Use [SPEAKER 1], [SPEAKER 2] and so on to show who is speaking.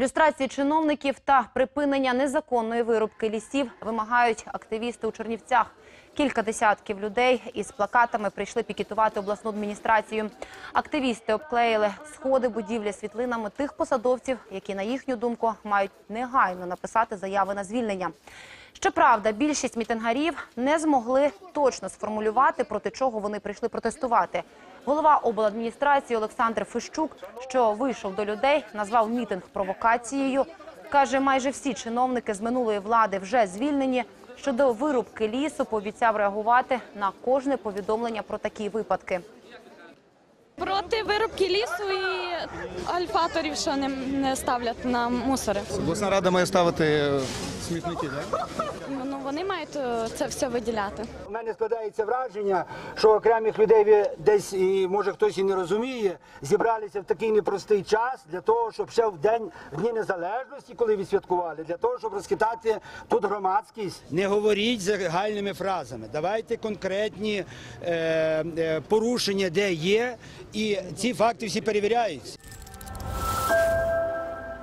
[SPEAKER 1] Люстрації чиновників та припинення незаконної вирубки лісів вимагають активісти у Чернівцях. Кілька десятків людей із плакатами прийшли пікетувати обласну адміністрацію. Активісти обклеїли сходи будівлі світлинами тих посадовців, які, на їхню думку, мають негайно написати заяви на звільнення. Щоправда, більшість мітингарів не змогли точно сформулювати, проти чого вони прийшли протестувати. Голова обладміністрації Олександр Фищук, що вийшов до людей, назвав мітинг провокацією. Каже, майже всі чиновники з минулої влади вже звільнені. Щодо вирубки лісу, пообіцяв реагувати на кожне повідомлення про такі випадки.
[SPEAKER 2] Проти вирубки лісу і альфаторів, що не, не ставлять на мусори.
[SPEAKER 3] Обласна рада має ставити е, смітники, так?
[SPEAKER 2] Ну вони мають е, це все виділяти.
[SPEAKER 4] У мене складається враження, що окремих людей ви десь і може хтось і не розуміє, зібралися в такий непростий час для того, щоб ще в день в дні незалежності, коли відсвяткували, для того, щоб розхитати тут громадськість. Не говоріть загальними фразами. Давайте конкретні е, е, порушення, де є, і ці факти всі перевіряються.